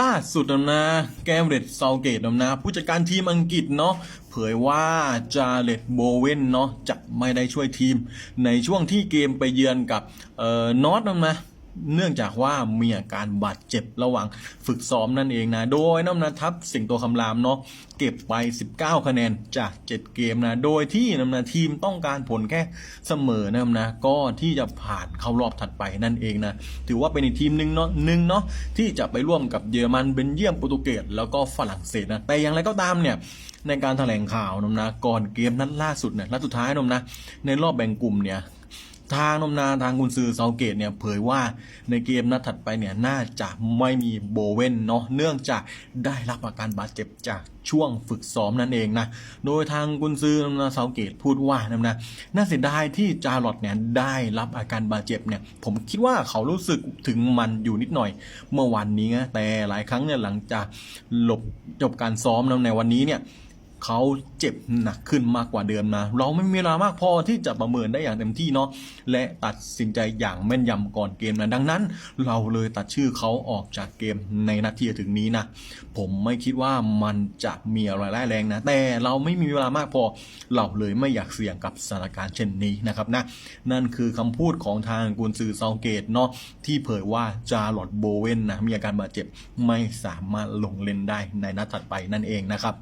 ล่าสุดนะนะแกเรตเซาเกตนะนะ ผู้จัดการทีมอังกฤษเนาะเผยว่าจาเลตโบเวนเนาะจะไม่ได้ช่วยทีม ในช่วงที่เกมไปเยือนกับเอ่อนอตนะนะ เนื่องจากว่ามีอาการบาดเจ็บระหว่างฝึกซ้อมนั่นเองนะ โดยน้ำนะทัพสิงโตคำรามเนาะเก็บไป 19 คะแนนจาก 7 เกมนะ โดยที่น้ำนะทีมต้องการผลแค่เสมอนะนะก็ที่จะผ่านเข้ารอบถัดไปนั่นเองนะ ถือว่าเป็นอีกทีมหนึ่งเนาะหนึ่งเนาะที่จะไปร่วมกับเยอรมันเบนเยียมโปรตุเกสแล้วก็ฝรั่งเศสนะแต่อย่างไรก็ตามเนี่ยในการแถลงข่าวนมนะก่อนเกมนัดล่าสุดเนี่ยนัดสุดท้ายนมนะในรอบแบ่งกลุ่มเนี่ย ทางนมนาทางกุนซือเซาเกตเนี่ยเผยว่าในเกมนัดถัดไปเนี่ยน่าจะไม่มีโบเวนเนาะเนื่องจากได้รับอาการบาดเจ็บจากช่วงฝึกซ้อมนั่นเองนะ โดยทางกุนซือนมนาเซาเกตพูดว่านะนะน่าเสียดายที่จารลอดเนี่ยได้รับอาการบาดเจ็บเนี่ยผมคิดว่าเขารู้สึกถึงมันอยู่นิดหน่อย เมื่อวันนี้นะแต่หลายครั้งเนี่ยหลังจากหลบจบการซ้อมแล้วในวันนี้เนี่ย เขาเจ็บหนักขึ้นมากกว่าเดิมนะ เราไม่มีเวลามากพอที่จะประเมินได้อย่างเต็มที่เนาะและตัดสินใจอย่างแม่นยำก่อนเกมนะดังนั้น เราเลยตัดชื่อเขาออกจากเกมในนาทีถึงนี้นะผมไม่คิดว่ามันจะมีอะไรร้ายแรงนะ แต่เราไม่มีเวลามากพอ เราเลยไม่อยากเสี่ยงกับสถานการณ์เช่นนี้นะครับนะนั่นคือคำพูดของทางกุนซือซาเกตเนาะที่เผยว่าจาร์ลอตโบเวนนะมีอาการบาดเจ็บไม่สามารถลงเล่นได้ในนัดถัดไปนั่นเองนะครับ